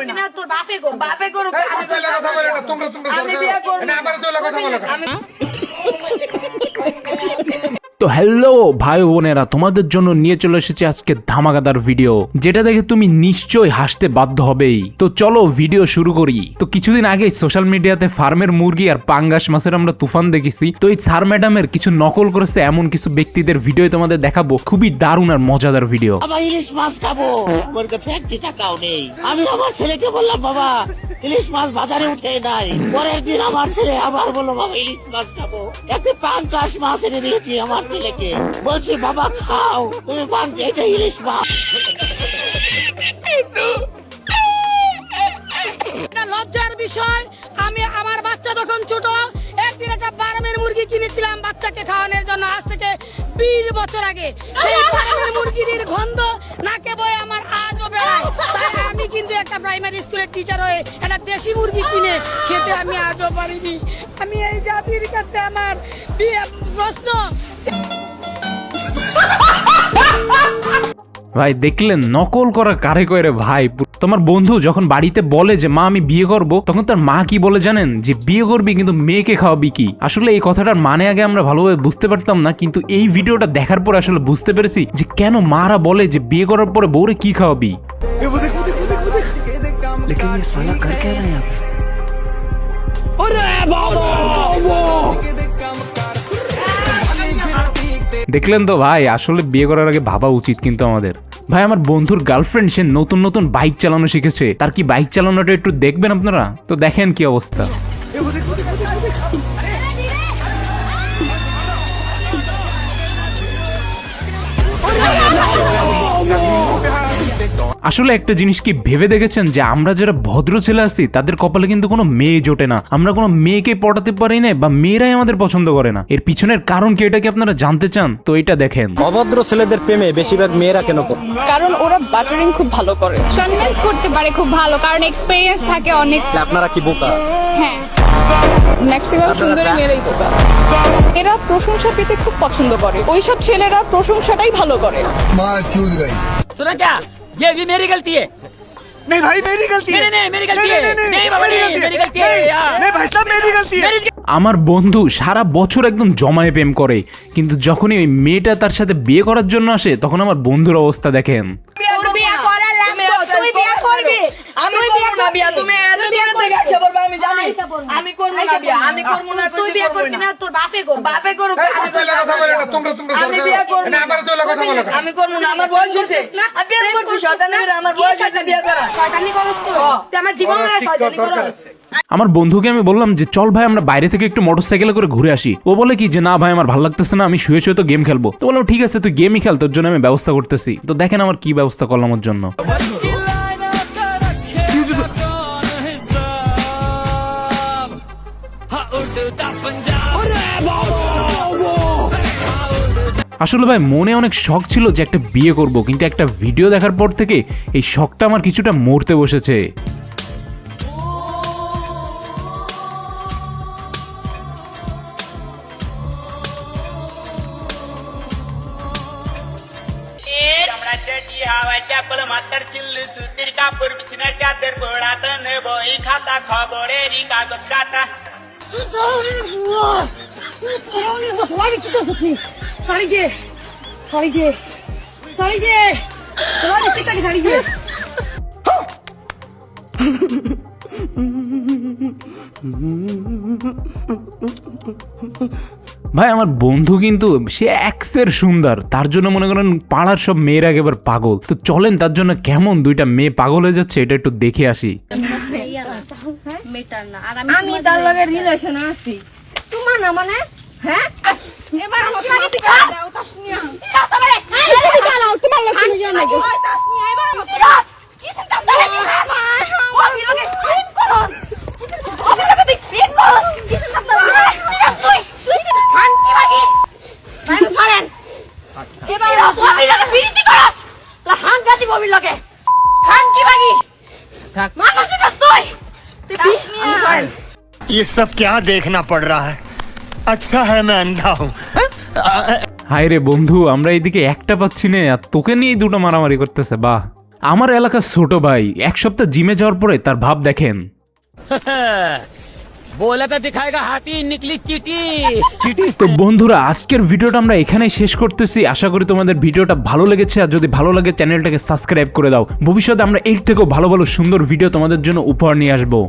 করবি না। তোর বাপে করবে বাপে করুক আমি কথা বলে না, তোমরা তোমরা আমি বিয়ে করব। না, আমার তো কথা বলো কেন? তো হ্যালো ভাই বোনেরা, তোমাদের জন্য নিয়ে চলে এসেছি আজকে ধামাকাদার ভিডিও যেটা দেখে তুমি নিশ্চয়ই হাসতে বাধ্য হবেই। তো চলো ভিডিও শুরু করি। তো কিছুদিন আগে সোশ্যাল মিডিয়াতে ফার্মের মুরগি আর পাঙ্গাস মাছের আমরা তুফান দেখেছি। তো এই স্যার ম্যাডামের কিছু নকল করেছে এমন কিছু ব্যক্তিদের ভিডিও তোমাদের দেখাবো। খুবই দারুণ আর মজাদার ভিডিও ইলিশ মাছ খাব। আমার কাছে টাকাও নেই। আমি আমার ছেলেকে বললাম, বাবা, ইলিশ মাছ বাজারে উঠে নাই। পরের দিন আমার ছেলে আবার বলল, বাবা, ইলিশ মাছ খাব। পাঙ্কাশ মাছ এনে দিয়েছি আমার ছেলেকে। বলছি, বাবা, খাও, তুমি পাঙ্ক এটা ইলিশ মাছ। লজ্জার বিষয়। আমি আমার বাচ্চা তখন ছোট, একদিন একটা ফার্মের মুরগি কিনেছিলাম বাচ্চাকে খাওয়ানোর জন্য, আজ থেকে বিশ বছর আগে। সেই ফার্মের মুরগির গন্ধ নাকে বয়ে আমার আজও বেড়ায়। তাই আমি কিন্তু একটা প্রাইমারি স্কুলের টিচার হয়ে একটা দেশি মুরগি কিনে খেতে আমি আজও পারিনি। আমি এই জাতির কাছে আমার প্রশ্ন ভাই দেখলেন নকল করা কারে কয় রে ভাই? তোমার বন্ধু যখন বাড়িতে বলে যে মা আমি বিয়ে করব তখন তার মা কি বলে জানেন? যে বিয়ে করবি কিন্তু মেয়েকে খাওয়াবি কি? আসলে এই কথাটার মানে আগে আমরা ভালোভাবে বুঝতে পারতাম না কিন্তু এই ভিডিওটা দেখার পর আসলে বুঝতে পেরেছি যে কেন মারা বলে যে বিয়ে করার পরে বউরে কি খাওয়াবি? দেখলেন তো ভাই, আসলে বিয়ে করার আগে ভাবা উচিত কিন্তু আমাদের। ভাই, আমার বন্ধুর গার্লফ্রেন্ড সে নতুন নতুন বাইক চালানো শিখেছে। তার কি বাইক চালানোটা একটু দেখবেন আপনারা? তো দেখেন কি অবস্থা। আসলে একটা জিনিস কি ভেবে দেখেছেন যে আমরা যারা ভদ্র ছেলে আছি তাদের কপালে কিন্তু কোনো মেয়ে জোটে না। আমরা কোনো মেয়েকে পটাতে পারি না বা মেয়েরাই আমাদের পছন্দ করে না। এর পিছনের কারণ কি এটা কি আপনারা জানতে চান? তো এটা দেখেন। অভদ্র ছেলেদের প্রেমে বেশিরভাগ মেয়েরা কেন করে কারণ ওরা বাটারিং খুব ভালো করে। কনভিন্স করতে পারে খুব ভালো কারণ এক্সপেরিয়েন্স থাকে অনেক। আপনারা কি বোকা? হ্যাঁ।, হ্যাঁ। মেয়েরাই এরা প্রশংসা পেতে খুব পছন্দ করে। ওইসব ছেলেরা প্রশংসাটাই ভালো করে। ये भी मेरी गलती है नहीं भाई मेरी गलती नहीं, है नहीं, मेरी गलती है। नहीं, बाबा, मेरी नहीं, गलती मेरी है गलती है, नहीं, यार। नहीं भाई साहब मेरी गलती है আমার বন্ধু সারা বছর একদম জমায়ে প্রেম করে কিন্তু যখনই ওই মেয়েটা তার সাথে বিয়ে করার জন্য আসে তখন আমার বন্ধুর অবস্থা দেখেন না বিয়া তুমি এত থেকে আমি জানি। আমি করব না বিয়া আমি করব না তুই বিয়ে করবি না। তোর বাপে করবে। বাপে করুক আমি কথা বলে না, তোমরা তোমরা আমি বিয়ে করব না, আমার কথা বলো? আমি করব না আমার বয়স হয়েছে আমি বিয়ে করছি শয়তানের আমার বয়স হয়েছে বিয়ে করা। শয়তানি করছ তুই? তুই আমার জীবন শয়তানি করছ আমার বন্ধুকে আমি বললাম যে চল ভাই আমরা বাইরে থেকে একটু মোটরসাইকেলে করে ঘুরে আসি। ও বলে কি যে না ভাই আমার ভালো লাগতেছে না আমি শুয়ে শুয়ে তো গেম খেলব। তো বললাম ঠিক আছে তুই গেমই খেল তোর জন্য আমি ব্যবস্থা করতেছি। তো দেখেন আমার কি ব্যবস্থা করলাম ওর জন্য। আসলে ভাই, মনে অনেক শখ ছিল যে একটা বিয়ে করব, কিন্তু একটা ভিডিও দেখার পর থেকে এই শখটা আমার কিছুটা মরতে বসেছে। খাতা খবরেরই কাগজ কাটা ভাই, আমার বন্ধু কিন্তু, সে এক্সের সুন্দর। তার জন্য মনে করেন পাড়ার সব মেয়েরা একেবারে পাগল। তো চলেন, তার জন্য কেমন দুইটা মেয়ে পাগল হয়ে যাচ্ছে, এটা একটু দেখে আসি। আমি তার লগে রিলেশন আছি। তোমার না মানে? হ্যাঁ? এবার আমাকে মারতে দাও তাসমিয়া তাসমিয়া তুমি দাও তোমার লগে তুমি জানো। নাকি তাসমিয়া এবার আমাকে কি চিন্তা করে ও বিলগে প্রেম করো। ও বিলগে প্রেম করো। কি চিন্তা করে তুই তুই খান কি বাকি আমি এবার ও বিলগে বিরতি করো। লা হান গাতি লগে। মানুষ ये सब क्या देखना पड़ रहा है अच्छा है मैं अंधा हूँ হায় রে বন্ধু আমরা এইদিকে একটা পাচ্ছি না আর তোকে নিয়েই দুটো মারামারি করতেছে বাহ আমার এলাকার ছোট ভাই এক সপ্তাহ জিমে যাওয়ার পরে তার ভাব দেখেন बोला था दिखाएगा हाथी निकली चीटी তো বন্ধুরা আজকের ভিডিওটা আমরা এখানেই শেষ করতেছি আশা করি তোমাদের ভিডিওটা ভালো লেগেছে আর যদি ভালো লাগে চ্যানেলটাকে সাবস্ক্রাইব করে দাও ভবিষ্যতে আমরা এর থেকেও ভালো ভালো সুন্দর ভিডিও তোমাদের জন্য উপহার নিয়ে আসবো